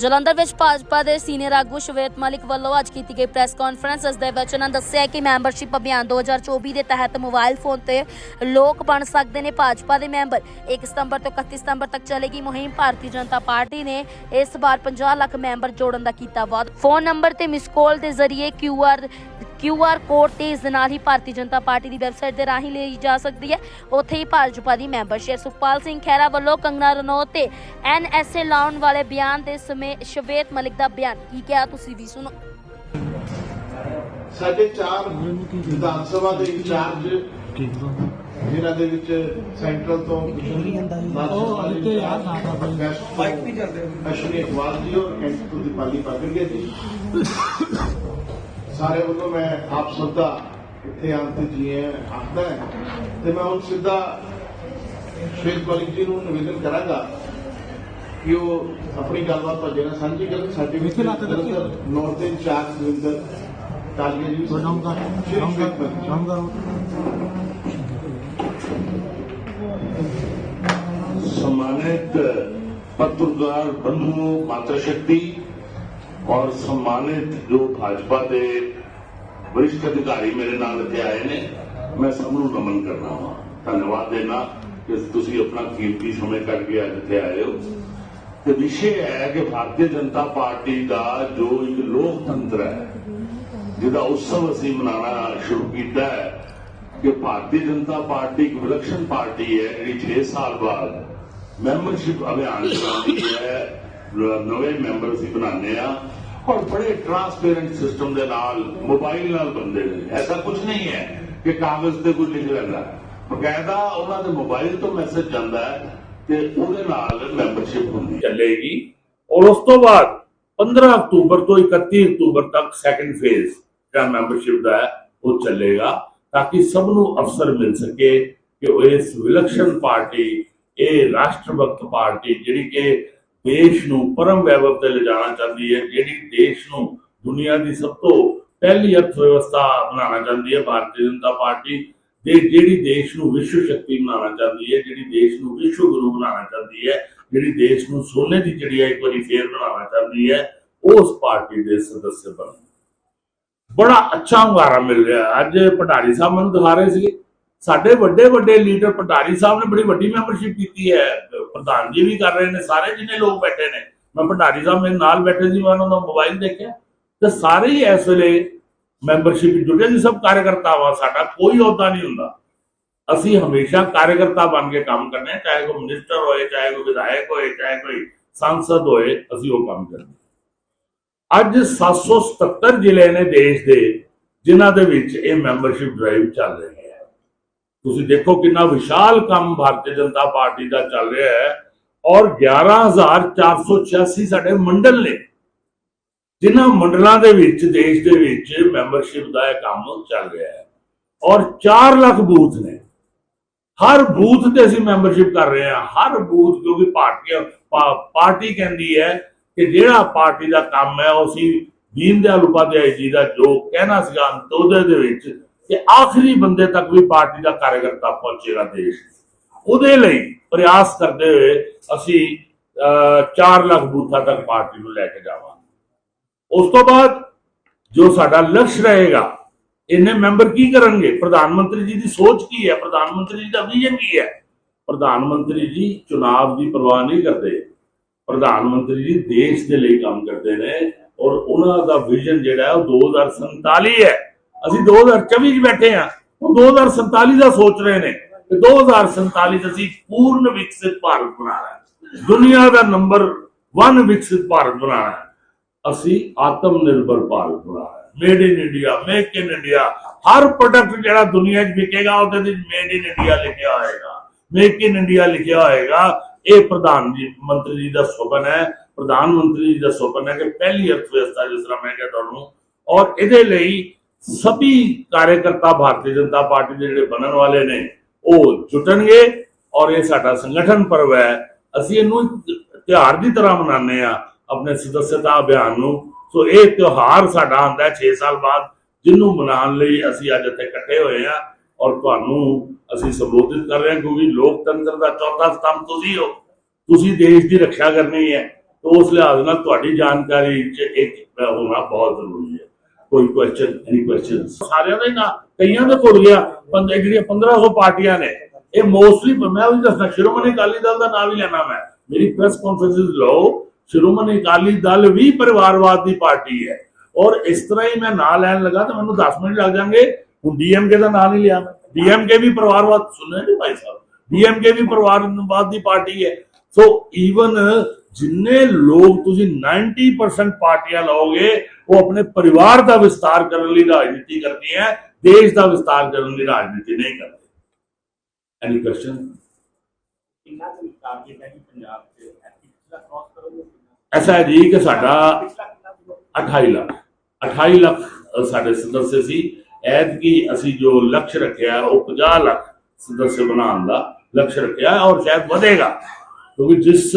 ਜਲੰਧਰ ਵਿੱਚ ਭਾਜਪਾ ਦੇ ਸੀਨੀਅਰ ਆਗੂ ਸ਼ਵੇਤ ਮਲਿਕ ਵੱਲੋਂ ਅੱਜ ਕੀਤੀ ਗਈ ਪ੍ਰੈਸ ਕਾਨਫਰੰਸ ਇਸ ਦੇ ਵਿੱਚ ਉਹਨਾਂ ਦੱਸਿਆ ਕਿ ਮੈਂਬਰਸ਼ਿਪ ਅਭਿਆਨ 2024 ਦੇ ਤਹਿਤ ਮੋਬਾਈਲ ਫੋਨ ਤੇ ਲੋਕ ਬਣ ਸਕਦੇ ਨੇ ਭਾਜਪਾ ਦੇ ਮੈਂਬਰ। 1 ਸਤੰਬਰ ਤੋਂ 31 ਸਤੰਬਰ ਤੱਕ ਚੱਲੇਗੀ ਮੁਹਿੰਮ। ਭਾਰਤੀ ਜਨਤਾ ਪਾਰਟੀ ਨੇ ਇਸ ਵਾਰ 50 ਲੱਖ ਮੈਂਬਰ ਜੋੜਨ ਦਾ ਕੀਤਾ ਵਾਅਦਾ। ਫੋਨ ਨੰਬਰ ਤੇ ਮਿਸ ਕਾਲ ਦੇ ਜ਼ਰੀਏ ਕਿਊਆਰ ਕਿਊਆਰ ਕੋਡ ਤੇ ਇਸ ਦੇ ਨਾਲ ਹੀ ਭਾਰਤੀ ਜਨਤਾ ਪਾਰਟੀ ਦੀ ਵੈਬਸਾਈਟ ਦੇ ਰਾਹੀਂ ਲਈ ਜਾ ਸਕਦੀ ਹੈ। ਉੱਥੇ ਹੀ ਭਾਜਪਾ ਦੀ ਮੈਂਬਰਸ਼ਿਪ ਸੁਖਪਾਲ ਸਿੰਘ ਖਹਿਰਾ ਵੱਲੋਂ ਕੰਗਨਾ ਰਣੌਤ ਤੇ ਐਨਐਸਏ ਲਾਉਣ ਵਾਲੇ ਬਿਆਨ ਦੇ ਸਮੇਂ ਸ਼ਵੇਤ ਮਲਿਕ ਦਾ ਬਿਆਨ। ਕੀ ਕਿਹਾ ਤੁਸੀਂ ਵੀ ਸੁਣੋ। ਸਾਡੇ ਚਾਰ ਵਿਧਾਨ ਸਭਾ ਦੇ ਇੰਚਾਰਜ ਜਿਨ੍ਹਾਂ ਦੇ ਵਿੱਚ ਸੈਂਟਰਲ ਤੋਂ ਉਹ ਇੱਥੇ ਆ ਸਾਡਾ ਮਾਈਕ ਵੀ ਚੱਲਦੇ ਅਸ਼ਵਨੀ ਅਕਵਾਲ ਜੀ ਔਰ ਕੈਂਟੂ ਦੀਪਾਲੀ ਪਾਗੜੀਆ ਜੀ ਸਾਰੇ ਵੱਲੋਂ ਮੈਂ ਆਪ ਸਭ ਦਾ ਇੱਥੇ ਆਉਣ ਤੇ ਜੀ ਆਇਆਂ ਆਖਦਾ ਹੈ ਤੇ ਮੈਂ ਹੁਣ ਸਿੱਧਾ ਸ਼ੇਖ ਮਲਿਕ ਜੀ ਨੂੰ ਨਿਵੇਦਨ ਕਰਾਂਗਾ ਕਿ ਉਹ ਆਪਣੀ ਗੱਲਬਾਤ ਤੁਹਾਡੇ ਨਾਲ ਸਾਂਝੀ ਕਰਨ ਸਾਡੇ ਵਿੱਚ ਇੱਥੇ ਲੱਤ ਰੱਖੀ। ਨੌਰਥ ਦੇ ਇੰਚਾਰਜ ਦਵਿੰਦਰ ਕਾਲੀਆ ਜੀ ਜਾਊਂਗਾ ਸ਼੍ਰੀ ਜਾਊਂਗਾ ਸ਼ੇਖ ਮਲਿਕ ਜੀ। ਜਾਊਂਗਾ सम्मानित पत्रकार बंधु मातृशक्ति ਔਰ ਸਨਮਾਨਿਤ ਜੋ ਭਾਜਪਾ ਦੇ ਵਰਿਸ਼ਟ ਅਧਿਕਾਰੀ ਮੇਰੇ ਨਾਲ ਇੱਥੇ ਆਏ ਨੇ, ਮੈਂ ਸਭ ਨੂੰ ਨਮਨ ਕਰਨਾ ਹਾਂ। ਧੰਨਵਾਦ ਦੇਣਾ ਕਿ ਤੁਸੀਂ ਆਪਣਾ ਕੀਮਤੀ ਸਮੇਂ ਕੱਢ ਕੇ ਅੱਜ ਇੱਥੇ ਆਏ ਹੋ। ਤੇ ਵਿਸ਼ੇ ਹੈ ਕਿ ਭਾਰਤੀ ਜਨਤਾ ਪਾਰਟੀ ਦਾ ਜੋ ਇੱਕ ਲੋਕਤੰਤਰ ਹੈ, ਜਿਹਦਾ ਉਤਸਵ ਅਸੀਂ ਮਨਾਉਣਾ ਸ਼ੁਰੂ ਕੀਤਾ ਹੈ, ਕਿ ਭਾਰਤੀ ਜਨਤਾ ਪਾਰਟੀ ਇੱਕ ਵਿਲੱਖਣ ਪਾਰਟੀ ਹੈ, ਜਿਹੜੀ 6 ਸਾਲ ਬਾਅਦ ਮੈਂਬਰਸ਼ਿਪ ਅਭਿਆਨ ਚਲਾਉਂਦੀ ਹੈ। ਨਵੇਂ ਮੈਂਬਰ ਅਸੀਂ ਬਣਾਉਂਦੇ ਆ ਔਰ ਬੜੇ ਟਰਾਂਸਪੇਰੈਂਟ ਸਿਸਟਮ ਦੇ ਨਾਲ ਮੋਬਾਈਲ ਨਾਲ ਬੰਦੇ ਨੇ। ਐਸਾ ਕੁਝ ਨਹੀਂ ਹੈ ਕਿ ਕਾਗਜ਼ ਤੇ ਕੁਝ ਲਿਖ ਲੈਂਦਾ ਬਕਾਇਦਾ ਉਹਨਾਂ ਦੇ ਮੋਬਾਈਲ ਤੋਂ ਮੈਸੇਜ ਜਾਂਦਾ ਹੈ ਤੇ ਉਹਦੇ ਨਾਲ ਮੈਂਬਰਸ਼ਿਪ ਹੁੰਦੀ ਚੱਲੇਗੀ। ਔਰ ਉਸ ਤੋਂ ਬਾਅਦ 15 ਅਕਤੂਬਰ ਤੋਂ 31 ਅਕਤੂਬਰ ਤੱਕ ਸੈਕੰਡ ਫੇਜ਼ ਜਿਹੜਾ ਮੈਂਬਰਸ਼ਿਪ ਦਾ ਹੈ ਉਹ ਚੱਲੇਗਾ ਤਾਂ ਕਿ ਸਭ ਨੂੰ ਅਵਸਰ ਮਿਲ ਸਕੇ ਕਿ ਉਹ ਇਸ ਵਿਲੱਖਣ ਪਾਰਟੀ, ਇਹ ਰਾਸ਼ਟਰ ਭਗਤ ਪਾਰਟੀ ਜਿਹੜੀ ਕਿ ਦੇਸ਼ ਨੂੰ ਪਰਮ ਵੈਭਵ ਤੇ ਲਿਜਾਣਾ ਚਾਹੁੰਦੀ ਹੈ, ਜਿਹੜੀ ਦੇਸ਼ ਨੂੰ ਦੁਨੀਆ ਦੀ ਸਭ ਤੋਂ ਪਹਿਲੀ ਅਰਥ ਵਿਵਸਥਾ ਬਣਾਉਣਾ ਚਾਹੁੰਦੀ ਹੈ, ਭਾਰਤੀ ਜਨਤਾ ਪਾਰਟੀ ਤੇ ਜਿਹੜੀ ਦੇਸ਼ ਨੂੰ ਵਿਸ਼ਵ ਸ਼ਕਤੀ ਬਣਾਉਣਾ ਚਾਹੁੰਦੀ ਹੈ, ਜਿਹੜੀ ਦੇਸ਼ ਨੂੰ ਵਿਸ਼ਵ ਗੁਰੂ ਬਣਾਉਣਾ ਚਾਹੁੰਦੀ ਹੈ, ਜਿਹੜੀ ਦੇਸ਼ ਨੂੰ ਸੋਨੇ ਦੀ ਚਿੜੀਆ ਇੱਕ ਵਾਰੀ ਫੇਰ ਬਣਾਉਣਾ ਚਾਹੁੰਦੀ ਹੈ, ਉਸ ਪਾਰਟੀ ਦੇ ਸਦੱਸ ਬਣ ਬੜਾ ਅੱਛਾ ਹੁੰਗਾਰਾ ਮਿਲ ਰਿਹਾ। ਅੱਜ ਭੰਡਾਰੀ ਸਾਹਿਬ ਮੈਨੂੰ ਦਿਖਾ ਰਹੇ ਸੀਗੇ। ਸਾਡੇ ਵੱਡੇ ਵੱਡੇ ਲੀਡਰ ਭੰਡਾਰੀ ਸਾਹਿਬ ਨੇ ਬੜੀ ਵੱਡੀ ਮੈਂਬਰਸ਼ਿਪ ਕੀਤੀ ਹੈ। ਪ੍ਰਧਾਨ ਜੀ ਵੀ ਕਰ ਰਹੇ ਨੇ ਸਾਰੇ ਜਿੰਨੇ ਲੋਕ ਬੈਠੇ ਨੇ। ਮੈਂ ਭੰਡਾਰੀ ਸਾਹਿਬ ਮੇਰੇ ਨਾਲ ਬੈਠੇ ਸੀ ਮੈਂ ਉਹਨਾਂ ਦਾ ਮੋਬਾਈਲ ਦੇਖਿਆ। ਤੇ ਸਾਰੇ ਹੀ ਇਸ ਵੇਲੇ ਮੈਂਬਰਸ਼ਿਪ ਜੁੜੇ ਸੀ ਸਭ ਕਾਰਜਕਰਤਾ ਸਾਡਾ ਕੋਈ ਅਹੁਦਾ ਨਹੀਂ ਹੁੰਦਾ। ਅਸੀਂ ਹਮੇਸ਼ਾ ਕਾਰਜਕਰਤਾ ਬਣ ਕੇ ਕੰਮ ਕਰਨਾ ਆ, ਚਾਹੇ ਕੋਈ ਮਿਨਿਸਟਰ ਹੋਏ ਚਾਹੇ ਕੋਈ ਵਿਧਾਇਕ ਹੋਏ ਚਾਹੇ ਕੋਈ ਸੰਸਦ ਹੋਏ ਅਸੀਂ ਉਹ ਕੰਮ ਕਰਨੇ ਅੱਜ 777 ਜ਼ਿਲ੍ਹੇ ਨੇ ਦੇਸ਼ ਦੇ ਜਿਨ੍ਹਾਂ ਦੇ ਵਿੱਚ ਇਹ ਮੈਂਬਰਸ਼ਿਪ ਡਰਾਈਵ ਚੱਲ ਰਹੀ। ਤੁਸੀਂ ਦੇਖੋ ਕਿੰਨਾ ਵਿਸ਼ਾਲ ਕੰਮ ਭਾਰਤੀ ਜਨਤਾ ਪਾਰਟੀ ਦਾ ਚੱਲ ਰਿਹਾ ਹੈ ਔਰ 11486 ਸਾਡੇ ਮੰਡਲ ਨੇ, ਜਿਨ੍ਹਾਂ ਮੰਡਲਾਂ ਦੇ ਵਿੱਚ, ਦੇਸ਼ ਦੇ ਵਿੱਚ ਮੈਂਬਰਸ਼ਿਪ ਦਾ ਇਹ ਕੰਮ ਚੱਲ ਰਿਹਾ ਹੈ ਔਰ 4 ਲੱਖ ਬੂਥ ਨੇ। ਹਰ ਬੂਥ ਤੇ ਅਸੀਂ ਮੈਂਬਰਸ਼ਿਪ ਕਰ ਰਹੇ ਹਾਂ, ਹਰ ਬੂਥ ਕਿਉਂਕਿ ਪਾਰਟੀ ਪਾਰਟੀ ਕਹਿੰਦੀ ਹੈ ਕਿ ਜਿਹੜਾ ਪਾਰਟੀ ਦਾ ਕੰਮ ਹੈ, ਉਹ ਅਸੀਂ ਦੀਨ ਦਿਆਲ ਉਪਾਧਿਆਏ ਜੀ ਦਾ ਜੋ ਕਹਿਣਾ ਸੀਗਾ ਅੰਤੋਦੈ ਦੇ ਵਿੱਚ ਕਿ ਆਖਰੀ ਬੰਦੇ ਤੱਕ ਵੀ ਪਾਰਟੀ ਦਾ ਕਾਰਜਕਰਤਾ ਪਹੁੰਚੇਗਾ ਦੇਸ਼। ਉਹਦੇ ਲਈ ਪ੍ਰਯਾਸ ਕਰਦੇ ਹੋਏ ਅਸੀਂ 4 ਲੱਖ ਬੂਥਾਂ ਤੱਕ ਪਾਰਟੀ ਨੂੰ ਲੈ ਕੇ ਜਾਵਾਂਗੇ। ਉਸ ਤੋਂ ਬਾਅਦ ਜੋ ਸਾਡਾ ਲਕਸ਼ ਰਹੇਗਾ, ਇਹਨੇ ਮੈਂਬਰ ਕੀ ਕਰਨਗੇ? ਪ੍ਰਧਾਨ ਮੰਤਰੀ ਜੀ ਦੀ ਸੋਚ ਕੀ ਹੈ? ਪ੍ਰਧਾਨ ਮੰਤਰੀ ਜੀ ਦਾ ਵਿਜ਼ਨ ਕੀ ਹੈ? ਪ੍ਰਧਾਨ ਮੰਤਰੀ ਜੀ ਚੁਣਾਵ ਦੀ ਪਰਵਾਹ ਨਹੀਂ ਕਰਦੇ। ਪ੍ਰਧਾਨ ਮੰਤਰੀ ਜੀ ਦੇਸ਼ ਦੇ ਲਈ ਕੰਮ ਕਰਦੇ ਨੇ ਔਰ ਉਹਨਾਂ ਦਾ ਵਿਜ਼ਨ ਜਿਹੜਾ ਹੈ ਉਹ 2047 ਹੈ। ਅਸੀਂ 2024 ਚ ਬੈਠੇ ਆ ਉਹ 2047 ਦਾ ਸੋਚ ਰਹੇ ਨੇ ਕਿ 2047 ਚ ਅਸੀਂ ਪੂਰਨ ਵਿਕਸਿਤ ਭਾਰਤ ਬਣਾਉਣਾ ਹੈ। ਦੁਨੀਆ ਦਾ ਨੰਬਰ 1 ਵਿਕਸਿਤ ਭਾਰਤ ਬਣਾਉਣਾ ਹੈ। ਅਸੀਂ ਆਤਮ ਨਿਰਭਰ ਭਾਰਤ ਬਣਾਉਣਾ ਹੈ। Made in India make in India Har product ਜਿਹੜਾ ਦੁਨੀਆ 'ਚ ਵਿਕੇਗਾ, ਉਹਦੇ ਵਿੱਚ ਮੇਡ ਇਨ ਇੰਡੀਆ ਲਿਖਿਆ ਹੋਏਗਾ। ਮੇਕ ਇਨ ਇੰਡੀਆ ਲਿਖਿਆ ਹੋਏਗਾ। ਇਹ ਪ੍ਰਧਾਨ ਜੀ, ਮੰਤਰੀ ਜੀ ਦਾ ਸੁਪਨ ਹੈ। ਪ੍ਰਧਾਨ ਮੰਤਰੀ ਜੀ ਦਾ ਸੁਪਨ ਹੈ ਕਿ ਪਹਿਲੀ ਅਰਥ ਵਿਵਸਥਾ ਜਿਸ ਤਰ੍ਹਾਂ ਮੈਂ ਕਿਹਾ ਤੁਹਾਨੂੰ, ਔਰ ਇਹਦੇ ਲਈ ਸਭੀ ਕਾਰਜਕਰਤਾ ਭਾਰਤੀ ਜਨਤਾ ਪਾਰਟੀ ਦੇ ਜਿਹੜੇ ਬਣਨ ਵਾਲੇ ਨੇ ਉਹ ਜੁਟਣਗੇ ਔਰ ਇਹ ਸਾਡਾ ਸੰਗਠਨ ਪਰਵ ਹੈ ਅਸੀਂ ਇਹਨੂੰ ਇੱਕ ਤਿਉਹਾਰ ਦੀ ਤਰ੍ਹਾਂ ਮਨਾਉਂਦੇ ਆ ਆਪਣੇ ਸਦੱਸਤਾ ਅਭਿਆਨ ਨੂੰ ਸੋ ਇਹ ਤਿਉਹਾਰ ਸਾਡਾ ਆਉਂਦਾ ਹੈ 6 ਸਾਲ ਬਾਅਦ ਜਿਹਨੂੰ ਮਨਾਉਣ ਲਈ ਅਸੀਂ ਅੱਜ ਇੱਥੇ ਇਕੱਠੇ ਹੋਏ ਆ ਔਰ ਤੁਹਾਨੂੰ ਅਸੀਂ ਸੰਬੋਧਿਤ ਕਰ ਰਹੇ ਹਾਂ ਕਿਉਂਕਿ ਲੋਕਤੰਤਰ ਦਾ ਚੌਥਾ ਸਤੰਭ ਤੁਸੀਂ ਹੋ ਤੁਸੀਂ ਦੇਸ਼ ਦੀ ਰੱਖਿਆ ਕਰਨੀ ਹੈ ਤਾਂ ਉਸ ਲਿਹਾਜ਼ ਨਾਲ ਤੁਹਾਡੀ ਜਾਣਕਾਰੀ ਚ ਇੱਕ ਹੋਣਾ ਬਹੁਤ ਜ਼ਰੂਰੀ ਹੈ ਕੋਈ ਕੁਐਸਚਨ ਐਨੀ ਕੁਐਸਚਨ ਸਾਰਿਆਂ ਦੇ ਨਾ, ਕਈਆਂ ਦੇ ਭੁੱਲ ਗਿਆ ਪੰਜ ਜਿਹੜੀਆਂ 1500 ਪਾਰਟੀਆਂ ਨੇ, ਇਹ ਮੋਸਟਲੀ ਮੈਂ ਵੀ ਦੱਸਣਾ ਸ਼੍ਰੋਮਣੀ ਅਕਾਲੀ ਦਲ ਦਾ ਨਾਮ ਹੀ ਲੈਣਾ ਮੈਂ। ਮੇਰੀ ਪ੍ਰੈਸ ਕਾਨਫਰੰਸਿਸ ਲਓ ਸ਼੍ਰੋਮਣੀ ਅਕਾਲੀ ਦਲ ਵੀ ਪਰਿਵਾਰਵਾਦ ਦੀ ਪਾਰਟੀ ਹੈ। ਔਰ ਇਸ ਤਰ੍ਹਾਂ ਹੀ ਮੈਂ ਨਾਂ ਲੈਣ ਲੱਗਾ ਤਾਂ ਮੈਨੂੰ 10 ਮਿੰਟ ਲੱਗ ਜਾਣਗੇ, ਹੁਣ ਡੀਐਮਕੇ ਦਾ ਨਾਂ ਨਹੀਂ ਲਿਆ। ਮੈਂ ਡੀਐਮਕੇ ਵੀ ਪਰਿਵਾਰਵਾਦ, ਸੁਣਿਆ ਨਹੀਂ ਭਾਈ ਸਾਹਿਬ? ਡੀਐਮਕੇ ਵੀ ਪਰਿਵਾਰਵਾਦ ਦੀ ਪਾਰਟੀ ਹੈ। ਸੋ ਈਵਨ ਜਿੰਨੇ ਲੋਕ ਤੁਸੀਂ 90% ਪਾਰਟੀਆਂ ਲਓਗੇ ਉਹ ਆਪਣੇ ਪਰਿਵਾਰ ਦਾ ਵਿਸਤਾਰ ਕਰਨ ਲਈ ਰਾਜਨੀਤੀ ਕਰਦੀ ਹੈ ਦੇਸ਼ ਦਾ ਵਿਸਤਾਰ ਕਰਨ ਲਈ ਰਾਜਨੀਤੀ ਨਹੀਂ ਕਰਦੇ ਐਨੀ ਕੁਐਸਚਨ ਕਿੰਨਾ ਕੁ ਟਾਰਗੇਟ ਹੈ ਕਿ ਪੰਜਾਬ 'ਚ ਪਿਛਲਾ ਕ੍ਰਾਸ ਕਰੋਗੇ ਐਸਾ ਹੈ ਜੀ ਕਿ ਸਾਡਾ ਪਿਛਲਾ ਕਿੰਨਾ ਕੁ 28 ਲੱਖ 28 ਲੱਖ ਅ, ਸਾਡੇ ਸਦੱਸਿਆ ਸੀ ਐਤਕੀ ਅਸੀਂ ਜੋ ਲਕਸ਼ ਰੱਖਿਆ ਉਹ 50 ਲੱਖ ਸਦੱਸਿਆ ਬਣਾਉਣ ਦਾ ਲਕਸ਼ ਰੱਖਿਆ ਔਰ ਸ਼ਾਇਦ ਵਧੇਗਾ ਕਿਉਂਕਿ ਜਿਸ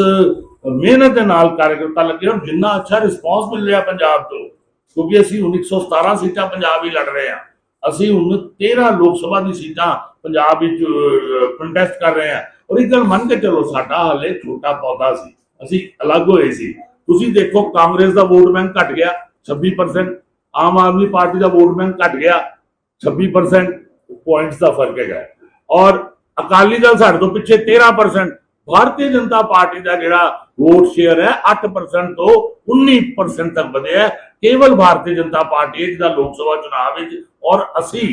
ਮਿਹਨਤ ਦੇ ਨਾਲ ਕਾਰਜਕਰਤਾ ਲੱਗੇ ਔਰ ਜਿੰਨਾ ਅੱਛਾ ਰਿਸਪਾਂਸ ਮਿਲ ਰਿਹਾ ਪੰਜਾਬ ਤੋਂ, ਕਿਉਂਕਿ ਅਸੀਂ ਹੁਣ 117 ਸੀਟਾਂ ਪੰਜਾਬ ਹੀ ਲੜ ਰਹੇ ਹਾਂ। ਅਸੀਂ ਹੁਣ 13 ਲੋਕ ਸਭਾ ਦੀ ਸੀਟਾਂ ਪੰਜਾਬ ਵਿੱਚ ਕੰਟੈਸਟ ਕਰ ਰਹੇ ਹਾਂ। ਔਰ ਇੱਕ ਗੱਲ ਮੰਨ ਕੇ ਚੱਲੋ, ਸਾਡਾ ਹਾਲੇ ਛੋਟਾ ਪੌਦਾ ਸੀ। ਅਸੀਂ ਅਲੱਗ ਹੋਏ ਸੀ। ਤੁਸੀਂ ਦੇਖੋ, ਕਾਂਗਰਸ ਦਾ ਵੋਟ ਬੈਂਕ ਘਟ ਗਿਆ 26% ਆਮ ਆਦਮੀ ਪਾਰਟੀ ਦਾ ਵੋਟ ਬੈਂਕ ਘਟ ਗਿਆ 26% ਪੁਆਇੰਟਸ ਦਾ ਫ਼ਰਕ ਹੈਗਾ। ਔਰ ਅਕਾਲੀ ਦਲ ਸਾਡੇ ਤੋਂ ਪਿੱਛੇ 13% ਭਾਰਤੀ ਜਨਤਾ ਪਾਰਟੀ ਦਾ ਜਿਹੜਾ ਵੋਟ ਸ਼ੇਅਰ ਹੈ 8% ਤੋਂ 19% ਤੱਕ ਵਧਿਆ ਕੇਵਲ ਭਾਰਤੀ ਜਨਤਾ ਪਾਰਟੀ ਜਿਹਦਾ ਲੋਕ ਸਭਾ ਚੁਣਾਵ ਵਿੱਚ ਔਰ ਅਸੀਂ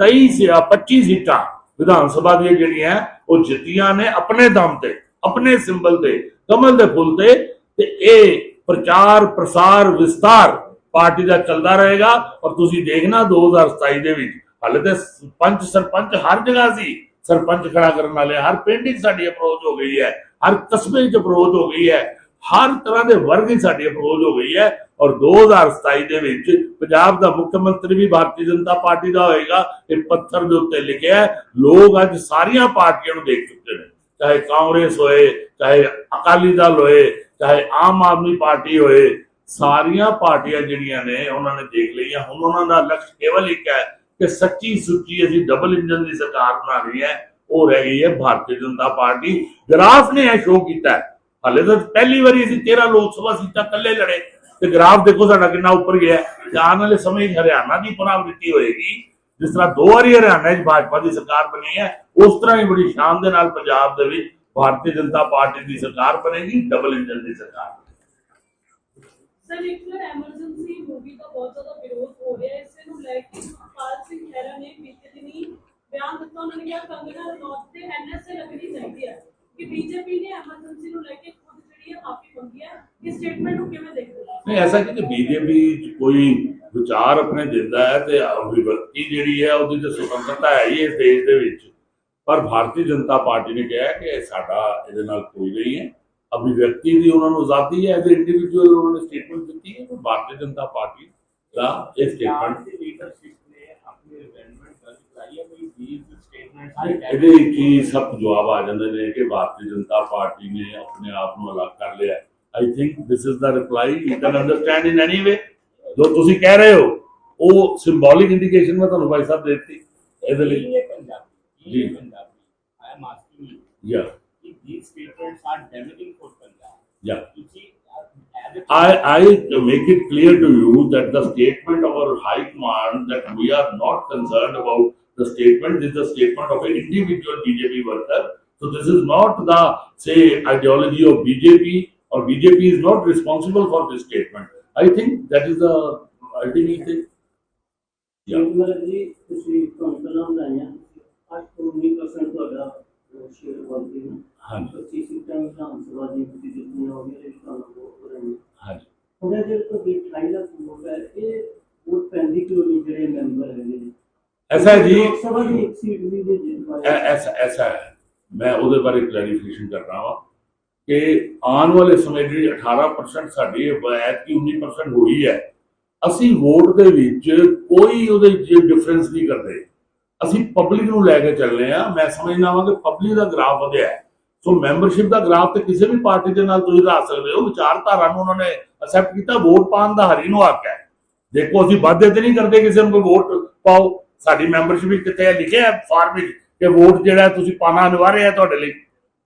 23 ਜਾਂ 25 ਸੀਟਾਂ ਵਿਧਾਨ ਸਭਾ ਦੀਆਂ ਜਿਹੜੀਆਂ, ਉਹ ਜਿੱਤੀਆਂ ਨੇ ਆਪਣੇ ਦਮ ਤੇ, ਆਪਣੇ ਸਿੰਬਲ ਤੇ, ਕਮਲ ਦੇ ਫੁੱਲ ਤੇ ਤੇ ਇਹ ਪ੍ਰਚਾਰ, ਪ੍ਰਸਾਰ, ਵਿਸਤਾਰ ਪਾਰਟੀ ਦਾ ਚੱਲਦਾ ਰਹੇਗਾ। ਔਰ ਤੁਸੀਂ ਦੇਖਣਾ 2027 ਦੇ ਵਿੱਚ, ਹਾਲੇ ਤੇ ਪੰਚ ਸਰਪੰਚ ਹਰ ਜਗ੍ਹਾ ਸੀ। ਸਰਪੰਚ ਖੜਾ ਕਰਨ ਵਾਲੇ, ਹਰ ਪਿੰਡ ਵਿੱਚ ਸਾਡੀ ਅਪਰੋਚ ਹੋ ਗਈ ਹੈ, ਹਰ ਕਸਬੇ ਵਿੱਚ ਅਪਰੋਚ ਹੋ ਗਈ ਹੈ, ਹਰ ਤਰ੍ਹਾਂ ਦੇ ਵਰਗ ਵਿੱਚ ਸਾਡੀ ਅਪਰੋਚ ਹੋ ਗਈ ਹੈ ਔਰ 2027 ਦੇ ਵਿੱਚ ਪੰਜਾਬ ਦਾ ਮੁੱਖ ਮੰਤਰੀ ਵੀ ਭਾਰਤੀ ਜਨਤਾ ਪਾਰਟੀ ਦਾ ਹੋਏਗਾ, ਇਹ ਪੱਥਰ ਦੇ ਉੱਤੇ ਲਿਖਿਆ ਲੋਕ ਅੱਜ ਸਾਰੀਆਂ ਪਾਰਟੀਆਂ ਨੂੰ ਦੇਖ ਚੁੱਕੇ ਨੇ, ਚਾਹੇ ਕਾਂਗਰਸ ਹੋਏ, ਚਾਹੇ ਅਕਾਲੀ ਦਲ ਹੋਏ, ਚਾਹੇ ਆਮ ਆਦਮੀ ਪਾਰਟੀ ਹੋਏ, ਸਾਰੀਆਂ ਪਾਰਟੀਆਂ ਜਿਹੜੀਆਂ ਨੇ ਉਹਨਾਂ ਨੇ ਦੇਖ ਲਈਆਂ, ਹੁਣ ਉਹਨਾਂ ਦਾ ਲਕਸ਼ ਕੇਵਲ ਇੱਕ ਹੈ ਕਿ ਸੱਚੀ ਸੁੱਚੀ ਅਸੀਂ ਡਬਲ ਇੰਜਨ ਦੀ ਸਰਕਾਰ ਬਣਾਉਣੀ ਹੈ, ਉਹ ਰਹਿ ਗਈ ਹੈ ਭਾਰਤੀ ਜਨਤਾ ਪਾਰਟੀ। ਗ੍ਰਾਫ ਨੇ ਇਹ ਸ਼ੋਅ ਕੀਤਾ ਹੈ। ਹਾਲੇ ਤਾਂ ਪਹਿਲੀ ਵਾਰੀ ਅਸੀਂ 13 ਲੋਕ ਸਭਾ ਸੀਟਾਂ ਇਕੱਲੇ ਲੜੇ। ਤੇ ਗ੍ਰਾਫ ਦੇਖੋ ਸਾਡਾ ਕਿੰਨਾ ਉੱਪਰ ਗਿਆ ਤੇ ਆਉਣ ਵਾਲੇ ਸਮੇਂ 'ਚ ਹਰਿਆਣਾ ਦੀ ਪੁਨਰਾਵ੍ਰਿਤੀ ਹੋਏਗੀ। ਜਿਸ ਤਰ੍ਹਾਂ ਦੋ ਵਾਰੀ ਹਰਿਆਣਾ 'ਚ ਭਾਜਪਾ ਦੀ ਸਰਕਾਰ ਬਣੀ ਹੈ, ਉਸ ਤਰ੍ਹਾਂ ਹੀ ਬੜੀ ਸ਼ਾਨ ਦੇ ਨਾਲ ਪੰਜਾਬ ਦੇ ਵਿੱਚ ਭਾਰਤੀ ਜਨਤਾ ਪਾਰਟੀ ਦੀ ਸਰਕਾਰ ਬਣੇਗੀ ਡਬਲ ਇੰਜਨ ਦੀ ਸਰਕਾਰ ਸਰ ਇੱਕ ਵਾਰ ਐਮਰਜੈਂਸੀ ਮੂਵੀ ਦਾ ਬਹੁਤ ਜ਼ਿਆਦਾ ਵਿਰੋਧ ਹੋ ਰਿਹਾ ਹੈ ਇਸੇ ਨੂੰ ਲੈ ਕੇ ਸੁਖਪਾਲ ਸਿੰਘ ਖਹਿਰਾ ਨੇ ਬੀਤੇ ਦਿਨੀ ਬਿਆਨ ਦਿੱਤਾ ਉਹਨਾਂ ਨੇ ਕਿਹਾ ਕੰਗਨਾ ਰਣੌਤ ਤੇ ਐਨਐਸਏ ਲੱਗਣੀ ਚਾਹੀਦੀ ਹੈ ਕਿ ਬੀਜੇਪੀ ਨੇ ਐਮਰਜੈਂਸੀ ਨੂੰ ਲੈ ਕੇ ਖੁਦ ਜਿਹੜੀ ਹੈ ਮਾਫੀ ਮੰਗੀ ਹੈ ਇਸ ਸਟੇਟਮੈਂਟ ਨੂੰ ਕਿਵੇਂ ਦੇਖਦੇ ਹੋ ਨਹੀਂ ਐਸਾ ਕਿ ਬੀਜੇਪੀ ਕੋਈ ਵਿਚਾਰ ਆਪਣੇ ਦਿੰਦਾ ਹੈ ਤੇ ਅਭਿਵਿਅਕਤੀ ਜਿਹੜੀ ਹੈ ਉਹਦੀ ਤਾਂ ਸੁਤੰਤਰਤਾ ਹੈ ਹੀ ਇਸ ਦੇਸ਼ ਦੇ ਵਿੱਚ ਪਰ ਭਾਰਤੀ ਜਨਤਾ ਪਾਰਟੀ ਨੇ ਕਿਹਾ ਕਿ ਸਾਡਾ ਇਹਦੇ ਨਾਲ ਕੋਈ ਨਹੀਂ ਹੈ ਅਭਿਵਿਅਕਤੀ ਦੀ ਉਹਨਾਂ ਨੂੰ ਆਜ਼ਾਦੀ ਹੈ ਐਜ਼ ਇੰਡੀਵਿਜੂਅਲ ਉਹਨਾਂ ਨੇ ਸਟੇਟਮੈਂਟ ਦਿੱਤੀ ਹੈ ਕਿ ਭਾਰਤੀ ਜਨਤਾ ਪਾਰਟੀ ਦਾ ਇਹ ਸਟੇਟਮੈਂਟ ਲੀਡਰਸ਼ਿਪ ਨੇ ਆਪਣੀ ਰਿਵੈਂਜਮੈਂਟ ਦਰਜ ਕਰਾਈ ਹੈ ਕੋਈ ਵੀਰ ਸਟੇਟਮੈਂਟ ਇਹਦੇ ਹੀ ਸਭ ਜਵਾਬ ਆ ਜਾਂਦੇ ਨੇ ਕਿ ਭਾਰਤੀ ਜਨਤਾ ਪਾਰਟੀ ਨੇ ਆਪਣੇ ਆਪ ਨੂੰ ਅਲੱਗ ਕਰ ਲਿਆ I think this is the reply you can understand in any way ਜੋ ਤੁਸੀਂ ਕਹਿ ਰਹੇ ਹੋ ਉਹ ਸਿੰਬੋਲਿਕ ਇੰਡੀਕੇਸ਼ਨ ਮੈਂ ਤੁਹਾਨੂੰ ਭਾਈ ਸਾਹਿਬ ਦੇ ਦਿੱਤੀ। ਇਹਦੇ ਲਈ ਜੀ। Punjabi. I am asking you ਯਾ these statements are damaging for Punjab. Yeah. See, uh, I, I make it clear to you that the statement of our high command that we are not concerned about the statement, this is the statement of an individual BJP worker. So this is not the, say, ideology of BJP or BJP is not responsible for this statement. I think that is the ultimate thing. Yeah. ਮਤਲਬ ਜੀ ਤੁਸੀਂ ਤੁਹਾਨੂੰ ਪਹਿਲਾਂ ਬਣਾਇਆ 8 ਤੋਂ 19% ਤੁਹਾਡਾ share ਹੈ ਹਾਂਜੀ 25 ਸੀਟਾਂ ਵਿਧਾਨ ਸਭਾ ਦੀ ਤੁਸੀਂ ਜਿੱਤੀਆਂ ਹੋ ਗਈਆਂ ਇਹ ਤੁਹਾਨੂੰ ਹੋ। ਰਹੀਆਂ ਹਾਂਜੀ ਉਹਦੇ ਜਿਹੜੇ ਤੋਂ 28 ਲੱਖ ਵੋਟ ਹੈ ਇਹ ਵੋਟ ਪੈਂਦੀ ਕਿਉਂ ਨਹੀਂ ਜਿਹੜੇ ਮੈਂਬਰ ਹੈਗੇ ਨੇ? ਐਸਾ ਜੀ। ਲੋਕ ਸਭਾ ਦੀ ਇੱਕ ਸੀਟ ਵੀ ਨਹੀਂ ਜਿੱਤ ਐ- ਐਸਾ ਐਸਾ ਹੈ। ਮੈਂ ਉਹਦੇ ਬਾਰੇ ਕਲੈਰੀਫਿਕੇਸ਼ਨ ਕਰ ਰਹਾ ਹਾਂ ਕਿ ਆਉਣ ਵਾਲੇ ਸਮੇਂ ਜਿਹੜੀ 18% ਸਾਡੀ ਐਤ ਕੀ 19% ਹੋਈ ਹੈ। ਅਸੀਂ ਵੋਟ ਦੇ ਵਿੱਚ ਕੋਈ ਉਹਦੇ ਵਿੱਚ ਡਿਫਰੈਂਸ ਨਹੀਂ ਕਰਦੇ। ਅਸੀਂ ਪਬਲਿਕ ਨੂੰ ਲੈ ਕੇ ਚੱਲਨੇ ਆ। ਮੈਂ ਸਮਝਦਾ ਹਾਂ ਕਿ ਪਬਲਿਕ ਦਾ ਗ੍ਰਾਫ ਵਧਿਆ ਹੈ। ਸੋ ਮੈਂਬਰਸ਼ਿਪ ਦਾ ਗ੍ਰਾਫ ਤੇ ਕਿਸੇ ਵੀ ਪਾਰਟੀ ਦੇ ਨਾਲ ਤੁਸੀਂ ਲਾ ਸਕਦੇ ਹੋ। ਵਿਚਾਰਧਾਰਾ ਨੂੰ ਉਹਨਾਂ ਨੇ ਅਸੈਪਟ ਕੀਤਾ। ਵੋਟ ਪਾਉਣ ਦਾ ਹਰੀ ਨੂੰ ਹੱਕ ਹੈ। ਦੇਖੋ, ਅਸੀਂ ਵਾਅਦੇ ਤੇ ਨਹੀਂ ਕਰਦੇ ਕਿਸੇ ਨੂੰ ਕੋਈ ਵੋਟ ਪਾਓ। ਸਾਡੀ ਮੈਂਬਰਸ਼ਿਪ ਵਿੱਚ ਕਿੱਥੇ ਲਿਖਿਆ ਫਾਰਮ ਵਿੱਚ ਕਿ ਵੋਟ ਜਿਹੜਾ ਤੁਸੀਂ ਪਾਣਾ ਅਨਿਵਾਰਿਆ ਹੈ ਤੁਹਾਡੇ ਲਈ।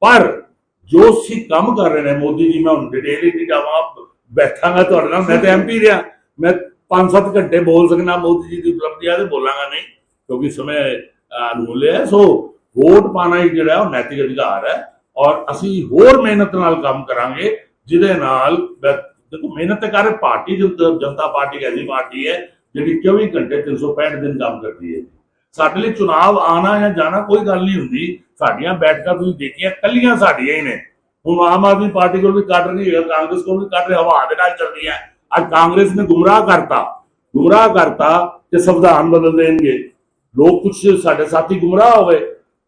ਪਰ ਜੋ ਸੀ ਕੰਮ ਕਰ ਰਹੇ ਨੇ, ਮੋਦੀ ਜੀ, ਮੈਂ ਹੁਣ ਡਿਟੇਲ ਹੀ ਨਹੀਂ ਜਾਵਾਂ। ਬੈਠਾਂਗਾ ਤੁਹਾਡੇ ਨਾਲ। ਮੈਂ ਤਾਂ ਐਮਪੀ ਰਿਹਾ। ਮੈਂ 5-7 ਘੰਟੇ ਬੋਲ ਸਕਣਾ ਮੋਦੀ ਜੀ ਦੀ ਉਪਲਬਧੀਆਂ ਤੇ ਬੋਲਾਂਗਾ ਨਹੀਂ। ਕਿਉਂਕਿ ਸਮੇਂ ਅਹ, ਹੈ ਸੋ ਵੋਟ ਪਾਣਾ ਹੀ ਜਿਹੜਾ ਉਹ ਨੈਤਿਕ ਅਧਿਕਾਰ ਹੈ ਔਰ ਅਸੀਂ ਹੋਰ ਮਿਹਨਤ ਨਾਲ ਕੰਮ ਕਰਾਂਗੇ ਜਿਹਦੇ ਨਾਲ ਦੇਖੋ ਮਿਹਨਤ ਤੇ ਕਰ ਪਾਰਟੀ ਜਨਤਾ ਪਾਰਟੀ ਐਸੀ ਪਾਰਟੀ ਹੈ ਜਿਹੜੀ 24 ਘੰਟੇ 365 ਦਿਨ ਕੰਮ ਕਰਦੀ ਹੈ। ਸਾਡੇ ਲਈ ਚੁਣਾਵ ਆਣਾ ਜਾਂ ਜਾਣਾ ਕੋਈ ਗੱਲ ਨਹੀਂ ਹੁੰਦੀ। ਸਾਡੀਆਂ ਬੈਠਕਾਂ ਤੁਸੀਂ ਦੇਖੀਆਂ ਕੱਲੀਆਂ ਸਾਡੀਆਂ ਹੀ ਨੇ। ਹੁਣ ਆਮ ਆਦਮੀ ਪਾਰਟੀ ਕੋਲ ਵੀ ਕੱਢ ਰਹੀ ਹੈ ਕਾਂਗਰਸ ਕੋਲ ਵੀ ਕੱਢ ਰਹੀ ਹਵਾ ਦੇ ਨਾਲ ਚੱਲਦੀ ਹੈ ਅੱਜ ਕਾਂਗਰਸ ਨੇ ਗੁੰਮਰਾਹ ਕਰਤਾ। ਗੁੰਮਰਾਹ ਕਰਤਾ ਕਿ ਸੰਵਿਧਾਨ ਬਦਲ ਦੇਣਗੇ। ਲੋਕ ਕੁਝ ਸਾਡੇ ਸਾਥੀ ਗੁੰਮਰਾਹ ਹੋ ਗਏ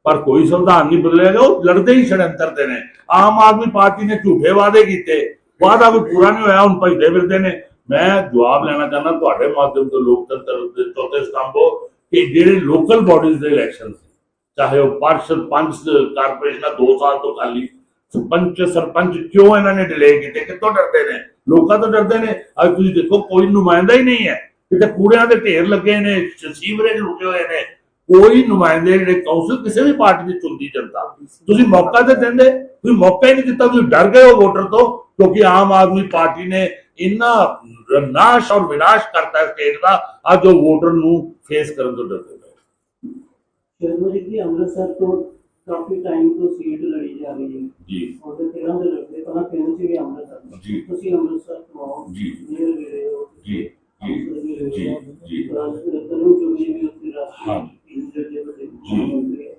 ਪਰ ਕੋਈ ਸੰਵਿਧਾਨ ਨਹੀਂ ਬਦਲੇਗਾ ਉਹ ਲੜਦੇ ਹੀ ਛੜੰਤਰ ਦੇ ਨੇ। ਆਮ ਆਦਮੀ ਪਾਰਟੀ ਨੇ ਝੂਠੇ ਵਾਅਦੇ ਕੀਤੇ। ਵਾਅਦਾ ਕੋਈ ਪੂਰਾ ਨਹੀਂ ਹੋਇਆ, ਹੁਣ ਭਜਦੇ ਫਿਰਦੇ ਨੇ। ਮੈਂ ਜਵਾਬ ਲੈਣਾ ਚਾਹੁੰਦਾ, ਤੁਹਾਡੇ ਮਾਧਿਅਮ ਤੋਂ ਲੋਕਤੰਤਰ ਦੇ ਚੌਥੇ ਸਤੰਭੋ ਕਿ ਜਿਹੜੇ ਲੋਕਲ ਬਾਡੀਜ਼ ਦੇ ਇਲੈਕਸ਼ਨ ਸੀ, ਚਾਹੇ ਉਹ ਪਾਰਸ਼ਦ ਪੰਜ ਕਾਰਪੋਰੇਸ਼ਨਾਂ 2 ਸਾਲ ਤੋਂ ਖਾਲੀ, ਸਰਪੰਚ ਸਰਪੰਚ ਕਿਉਂ ਇਹਨਾਂ ਨੇ ਡਿਲੇ ਕੀਤੇ, ਕਿੱਥੋਂ ਡਰਦੇ ਨੇ? ਲੋਕਾਂ ਤੋਂ ਡਰਦੇ ਨੇ। ਅੱਜ ਤੁਸੀਂ ਦੇਖੋ, ਕੋਈ ਨੁਮਾਇੰਦਾ ਹੀ ਨਹੀਂ ਹੈ। ਕਿਤੇ ਕੂੜਿਆਂ ਦੇ ਢੇਰ ਲੱਗੇ ਨੇ ਸੀਵਰੇਜ ਰੁਕੇ ਹੋਏ ਨੇ। ਕੋਈ ਨੁਮਾਇੰਦੇ ਜਿਹੜੇ ਕੌਂਸਲ ਕਿਸੇ ਵੀ ਪਾਰਟੀ ਦੀ ਚੁਣਦੀ ਜਨਤਾ। ਤੁਸੀਂ ਮੌਕਾ ਤੇ ਦਿੰਦੇ ਤੁਸੀਂ ਮੌਕਾ ਹੀ ਨਹੀਂ ਦਿੱਤਾ ਤੁਸੀਂ ਡਰ ਗਏ ਹੋ ਵੋਟਰ ਤੋਂ ਕਿਉਂਕਿ ਆਮ ਆਦਮੀ ਪਾਰਟੀ ਨੇ ਇੰਨਾ ਨਾਸ਼ ਔਰ ਵਿਨਾਸ਼ ਕਰਤਾ ਸਟੇਟ ਦਾ ਅੱਜ ਉਹ ਵੋਟਰ ਨੂੰ ਫੇਸ ਕਰਨ ਤੋਂ ਡਰਦੇ ਨੇ ਸ਼ਰਮਾ ਜੀ ਅੰਮ੍ਰਿਤਸਰ ਤੋਂ ਕਾਫੀ ਟਾਈਮ ਤੋਂ ਸੀਟ ਲੜੀ ਜਾ ਰਹੀ ਹੈ? ਜੀ। ਉਹਦੇ ਤਿੰਨਾਂ ਦੇ ਲੜਦੇ ਪਹਿਲਾਂ ਤਿੰਨ ਸੀ ਵੀ ਅੰਮ੍ਰਿਤਸਰ। ਜੀ। ਤੁਸੀਂ ਅੰਮ੍ਰਿਤਸਰ ਤੋਂ ਜੀ। ਹੋ। ਜੀ। ਜੀ ਜੀ ਜੀ ਤਨੂੰ ਚੋਗੀ ਵੀ ਉੱਥੇ ਰਾਸ਼ਟਰੀ ਹਾਂ। ਇੰਜੀਨੀਅਰ ਦੇ ਜੀ,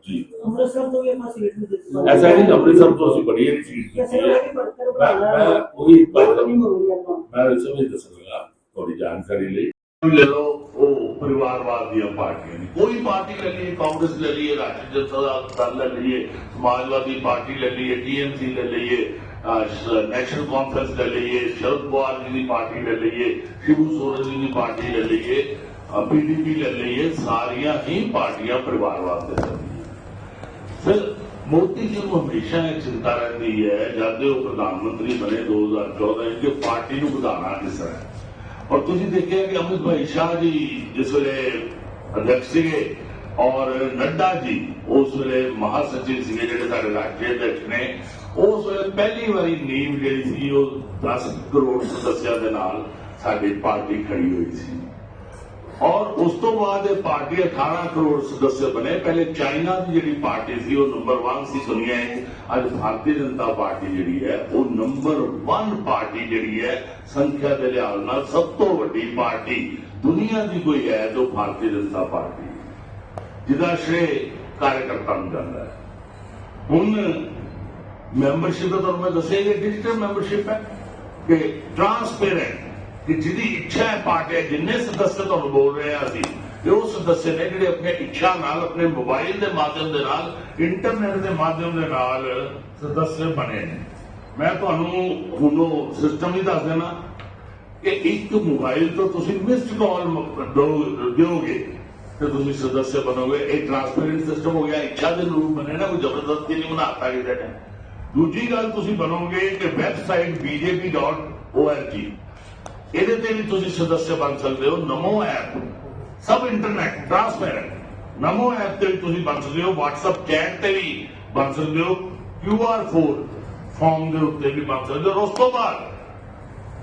ਜੀ। ਅੰਮ੍ਰਿਤਸਰ ਤੋਂ ਵੀ ਆਪਾਂ ਸੀਟ ਨਹੀਂ ਦਿੱਤੀ ਐਸਾ ਨਹੀਂ ਅੰਮ੍ਰਿਤਸਰ ਤੋਂ ਅਸੀਂ ਬੜੀ ਵਾਰੀ ਸੀਟ ਕਿਸੇ ਕੀਤੀ ਨੇ ਹੈ ਵੀ ਪੱਤਰ ਮੈਂ ਬਣਾਇਆ ਮੈਂ ਉਹੀ ਬਹੁਤ ਨਹੀਂ ਹੋ ਰਹੀ ਆਪਾਂ ਮੈਂ ਇਸ ਵਿੱਚ ਦੱਸਾਂਗਾ ਥੋੜੀ ਜਾਣਕਾਰੀ ਲਈ ਲੈ ਲਓ ਉਹ ਪਰਿਵਾਰਵਾਦ ਦੀਆਂ ਪਾਰਟੀਆਂ ਨੇ ਕੋਈ ਪਾਰਟੀ ਲੈ ਲਈਏ ਕਾਂਗਰਸ ਲੈ ਲਈਏ ਰਾਸ਼ਟਰੀ ਜਨਤਾ ਦਲ ਲੈ ਲਈਏ ਸਮਾਜਵਾਦੀ ਪਾਰਟੀ ਲੈ ਲਈਏ ਟੀਐਮਸੀ ਲੈ ਲਈਏ ਨੈਸ਼ਨਲ ਕਾਨਫਰੰਸ ਲੈ ਲਈਏ ਸ਼ਰਦ ਪਵਾਰ ਜੀ ਦੀ ਪਾਰਟੀ ਲੈ ਲਈਏ ਸ਼ਿਵੂ ਸੋਰੇਨ ਜੀ ਦੀ ਪਾਰਟੀ ਲੈ ਲਈਏ ਪੀਡੀਪੀ ਲੈ ਲਈਏ ਸਾਰੀਆਂ ਹੀ ਪਾਰਟੀਆਂ ਪਰਿਵਾਰਵਾਦ ਦੇ ਚੱਲਦੀਆਂ ਫਿਰ ਮੋਦੀ ਜੀ ਨੂੰ ਹਮੇਸ਼ਾ ਇਹ ਚਿੰਤਾ ਰਹਿੰਦੀ ਹੈ ਜਦ ਦੇ ਉਹ ਪ੍ਰਧਾਨ ਮੰਤਰੀ ਬਣੇ 2014 ਵਿੱਚ ਕਿ ਪਾਰਟੀ ਨੂੰ ਵਧਾਉਣਾ ਕਿਸ ਤਰ੍ਹਾਂ ਹੈ। ਔਰ ਤੁਸੀਂ ਦੇਖਿਆ ਕਿ ਅਮਿਤ ਭਾਈ ਸ਼ਾਹ ਜੀ ਜਿਸ ਵੇਲੇ ਅਧਿਕਸ਼ ਸੀਗੇ ਔਰ ਨੱਡਾ ਜੀ ਉਸ ਵੇਲੇ ਮਹਾਸਚਿਵ ਸੀਗੇ ਜਿਹੜੇ ਸਾਡੇ ਰਾਜੇ ਅਧਿਕਸ਼ ਨੇ ਉਸ ਵੇਲੇ ਪਹਿਲੀ ਵਾਰੀ ਨੀਂਵ ਜਿਹੜੀ ਸੀ ਉਹ 10 ਕਰੋੜ ਸਦੱਸਿਆਂ ਦੇ ਨਾਲ ਸਾਡੀ ਪਾਰਟੀ ਖੜੀ ਹੋਈ ਸੀ। ਔਰ ਉਸ ਤੋਂ ਬਾਅਦ ਇਹ ਪਾਰਟੀ 18 ਕਰੋੜ ਸਦੱਸਿਆ ਬਣੇ। ਪਹਿਲੇ ਚਾਈਨਾ ਦੀ ਜਿਹੜੀ ਪਾਰਟੀ ਸੀ ਉਹ ਨੰਬਰ 1 ਸੀ ਦੁਨੀਆ ਵਿੱਚ ਅੱਜ ਭਾਰਤੀ ਜਨਤਾ ਪਾਰਟੀ ਜਿਹੜੀ ਹੈ ਉਹ ਨੰਬਰ 1 ਪਾਰਟੀ ਜਿਹੜੀ ਹੈ ਸੰਖਿਆ ਦੇ ਲਿਹਾਜ਼ ਨਾਲ ਸਭ ਤੋਂ ਵੱਡੀ ਪਾਰਟੀ ਦੁਨੀਆ ਦੀ ਕੋਈ ਹੈ ਜੋ ਭਾਰਤੀ ਜਨਤਾ ਪਾਰਟੀ ਹੈ, ਜਿਹਦਾ ਸ਼੍ਰੇ ਕਾਰਜਕਰਤਾ ਨੂੰ ਜਾਂਦਾ ਹੈ। ਹੁਣ ਮੈਂਬਰਸ਼ਿਪ ਦਾ ਤੁਹਾਨੂੰ ਮੈਂ ਦੱਸਿਆ ਕਿ ਡਿਜੀਟਲ ਮੈਂਬਰਸ਼ਿਪ ਹੈ ਕਿ ਟ੍ਰਾਂਸਪੇਰੈਂਟ ਕਿ ਜਿਹਦੀ ਇੱਛਾ ਹੈ ਪਾਰਟੀ ਜਿੰਨੇ ਸਦੱਸਿਆ ਤੁਹਾਨੂੰ ਬੋਲ ਰਹੇ ਆ ਅਸੀਂ ਇਹ ਉਹ ਸਦੱਸਿਆ ਨੇ ਜਿਹੜੇ ਆਪਣੇ ਇੱਛਾ ਨਾਲ, ਆਪਣੇ ਮੋਬਾਈਲ ਦੇ ਮਾਧਿਅਮ ਦੇ ਨਾਲ ਇੰਟਰਨੈਟ ਦੇ ਮਾਧਿਅਮ ਦੇ ਨਾਲ ਸਦੱਸਿਆ ਬਣੇ ਨੇ। ਮੈਂ ਤੁਹਾਨੂੰ ਹੁਣ ਉਹ ਸਿਸਟਮ ਹੀ ਦੱਸ ਦੇਣਾ ਕਿ ਇੱਕ ਮੋਬਾਈਲ ਤੋਂ ਤੁਸੀਂ ਮਿਸਡ ਕਾਲ ਦਿਓਗੇ, ਤੇ ਤੁਸੀਂ ਸਦੱਸਿਆ ਬਣੋਗੇ। ਇਹ ਟ੍ਰਾਂਸਪੇਰੈਂਟ ਸਿਸਟਮ ਹੋ ਗਿਆ, ਇੱਛਾ ਦੇ ਰੂਪ ਬਣੇ ਨਾ, ਕੋਈ ਜ਼ਬਰਦਸਤੀ ਨਹੀਂ ਬਣਾਤਾ ਕਿਸੇ ਨੇ। ਦੂਜੀ ਗੱਲ ਤੁਸੀਂ ਬਣੋਗੇ ਕਿ ਵੈਬਸਾਈਟ bjp.org ਇਹਦੇ ਤੇ ਵੀ ਤੁਸੀਂ ਸਦੱਸਿਆ ਬਣ ਸਕਦੇ ਹੋ, ਨਮੋ ਐਪ, ਸਭ ਇੰਟਰਨੈਟ ਟ੍ਰਾਂਸਪੇਰੈਂਟ ਨਮੋ ਐਪ ਤੇ ਵੀ ਤੁਸੀਂ ਬਣ ਸਕਦੇ ਹੋ, WhatsApp ਚੈਟ ਤੇ ਵੀ ਬਣ ਸਕਦੇ ਹੋ, QR ਕੋਡ ਫਾਰਮ ਦੇ ਉੱਤੇ ਵੀ ਬਣ ਸਕਦੇ ਹੋ। ਉਸ ਤੋਂ ਬਾਅਦ,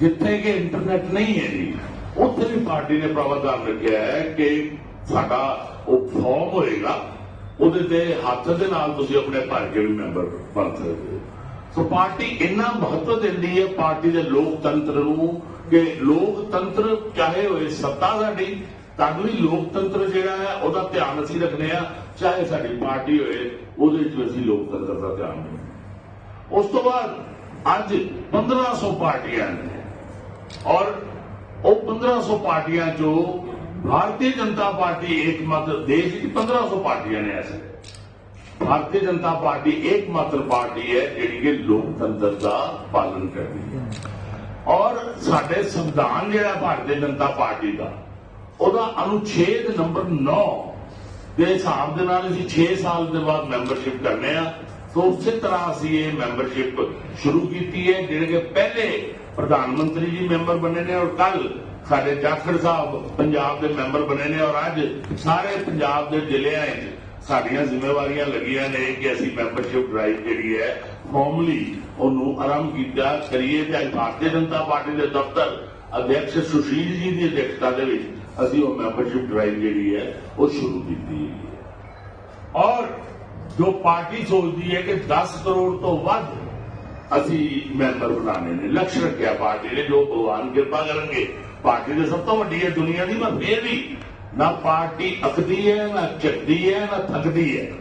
ਜਿੱਥੇ ਕਿ ਇੰਟਰਨੈਟ ਨਹੀਂ ਹੈ ਜੀ, ਉੱਥੇ ਵੀ ਪਾਰਟੀ ਨੇ ਪ੍ਰਾਵਧਾਨ ਰੱਖਿਆ ਹੈ ਕਿ ਸਾਡਾ ਉਹ ਫਾਰਮ ਹੋਏਗਾ, ਉਹਦੇ ਤੇ ਹੱਥ ਦੇ ਨਾਲ ਤੁਸੀਂ ਆਪਣੇ ਭਰ ਕੇ ਵੀ ਮੈਂਬਰ ਬਣ ਸਕਦੇ ਹੋ। ਸੋ ਪਾਰਟੀ ਇੰਨਾ ਮਹੱਤਵ ਦਿੰਦੀ ਹੈ ਪਾਰਟੀ ਦੇ ਲੋਕਤੰਤਰ ਨੂੰ ਕਿ ਲੋਕਤੰਤਰ ਚਾਹੇ ਹੋਏ ਸੱਤਾ ਸਾਡੀ, ਤੁਹਾਨੂੰ ਵੀ ਲੋਕਤੰਤਰ ਜਿਹੜਾ ਹੈ ਉਹਦਾ ਧਿਆਨ ਅਸੀਂ ਰੱਖਨੇ ਆ ਚਾਹੇ ਸਾਡੀ ਪਾਰਟੀ ਹੋਏ, ਉਹਦੇ ਵਿੱਚ ਅਸੀਂ ਲੋਕਤੰਤਰ ਦਾ ਧਿਆਨ ਰੱਖਦੇ ਉਸ ਤੋਂ ਬਾਅਦ ਅੱਜ 1500 ਪਾਰਟੀਆਂ ਨੇ ਔਰ ਉਹ 1500 ਪਾਰਟੀਆਂ ਜੋ ਭਾਰਤੀ ਜਨਤਾ ਪਾਰਟੀ ਇੱਕ ਮਤ ਦੇਸ਼ ਦੀ 1500 ਪਾਰਟੀਆਂ ਨੇ ਐਸੇ। ਭਾਰਤੀ ਜਨਤਾ ਪਾਰਟੀ एकमात्र ਪਾਰਟੀ ਹੈ ਜਿਹੜੀ ਕਿ ਲੋਕਤੰਤਰ ਦਾ ਪਾਲਣ ਕਰਦੀ ਹੈ ਔਰ ਸਾਡੇ ਸੰਵਿਧਾਨ ਜਿਹੜਾ ਭਾਰਤੀ ਜਨਤਾ ਪਾਰਟੀ ਦਾ ਉਹਦਾ ਅਨੁਛੇਦ ਨੰਬਰ 9 ਦੇ ਹਿਸਾਬ ਦੇ ਨਾਲ ਅਸੀਂ 6 ਸਾਲ ਦੇ ਬਾਅਦ ਮੈਂਬਰਸ਼ਿਪ ਕਰਨੇ ਆ ਸੋ ਉਸੇ ਤਰ੍ਹਾਂ ਅਸੀਂ ਇਹ ਮੈਂਬਰਸ਼ਿਪ ਸ਼ੁਰੂ ਕੀਤੀ ਹੈ ਜਿਹੜੇ ਕਿ ਪਹਿਲੇ ਪ੍ਰਧਾਨ ਮੰਤਰੀ ਜੀ ਮੈਂਬਰ ਬਣੇ ਨੇ ਔਰ ਕੱਲ ਸਾਡੇ ਜਾਖੜ ਸਾਹਿਬ ਪੰਜਾਬ ਦੇ ਮੈਂਬਰ ਬਣੇ ਨੇ ਔਰ ਅੱਜ ਸਾਰੇ ਪੰਜਾਬ ਦੇ ਜ਼ਿਲ੍ਹਿਆਂ 'ਚ ਸਾਡੀਆਂ ਜ਼ਿੰਮੇਵਾਰੀਆਂ ਲੱਗੀਆਂ ਨੇ ਕਿ ਅਸੀਂ ਮੈਂਬਰਸ਼ਿਪ ਡਰਾਈਵ ਜਿਹੜੀ ਹੈ ਫਾਰਮਲੀ ਉਹਨੂੰ ਆਰੰਭ ਕੀਤਾ। ਕਰੀਏ ਤੇ ਅੱਜ ਭਾਰਤੀ ਜਨਤਾ ਪਾਰਟੀ ਦੇ ਦਫ਼ਤਰ ਅਧਿਕਸ਼ ਸੁਸ਼ੀਲ ਜੀ ਦੀ ਅਧਿਕਸ਼ਤਾ ਦੇ ਵਿੱਚ ਅਸੀਂ ਉਹ ਮੈਂਬਰਸ਼ਿਪ ਡਰਾਈਵ ਜਿਹੜੀ ਹੈ, ਉਹ ਸ਼ੁਰੂ ਕੀਤੀ ਹੈ। ਔਰ ਜੋ ਪਾਰਟੀ ਸੋਚਦੀ ਹੈ ਕਿ 10 ਕਰੋੜ ਤੋਂ ਵੱਧ ਅਸੀਂ ਮੈਂਬਰ ਬਣਾਣੇ ਨੇ, ਲਕਸ਼ ਰੱਖਿਆ ਪਾਰਟੀ ਨੇ, ਜੋ ਭਗਵਾਨ ਕਿਰਪਾ ਕਰਨਗੇ। ਪਾਰਟੀ ਦੇ ਸਭ ਤੋਂ ਵੱਡੀ ਹੈ ਦੁਨੀਆ ਦੀ ਮੈਂ ਫੇਰ ਵੀ ਨਾ ਪਾਰਟੀ ਅਕਦੀ ਹੈ, ਨਾ ਚੱਕਦੀ ਹੈ, ਨਾ ਥੱਕਦੀ ਹੈ।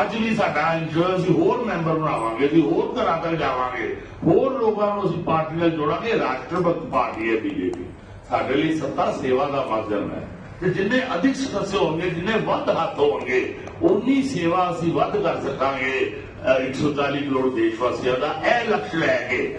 ਅੱਜ ਵੀ ਸਾਡਾ ਇੰਸ਼ੋਰੈਂਸ ਅਸੀਂ ਹੋਰ ਮੈਂਬਰ ਬਣਾਵਾਂਗੇ, ਅਸੀਂ ਹੋਰ ਘਰਾਂ ਤੱਕ ਜਾਵਾਂਗੇ। ਹੋਰ ਲੋਕਾਂ ਨੂੰ ਅਸੀਂ ਪਾਰਟੀ ਨਾਲ ਜੋੜਾਂਗੇ ਰਾਸ਼ਟਰਪਤ ਪਾਰਟੀ ਹੈ ਬੀਜੇਪੀ। ਸਾਡੇ ਲਈ ਸੱਤਾ ਸੇਵਾ ਦਾ ਮਾਧਿਅਮ ਹੈ। ਤੇ ਜਿੰਨੇ ਅਧਿਕ ਸਦस्य ਹੋਣਗੇ, ਜਿੰਨੇ ਵੱਧ ਹੱਥ ਹੋਣਗੇ ਉਨੀ ਸੇਵਾ ਅਸੀਂ ਵੱਧ ਕਰ ਸਕਾਂਗੇ। ਅਹ 140 ਕਰੋੜ ਦੇਸ਼ ਵਾਸੀਆਂ ਦਾ ਇਹ ਲਕਸ਼ ਲੈ ਕੇ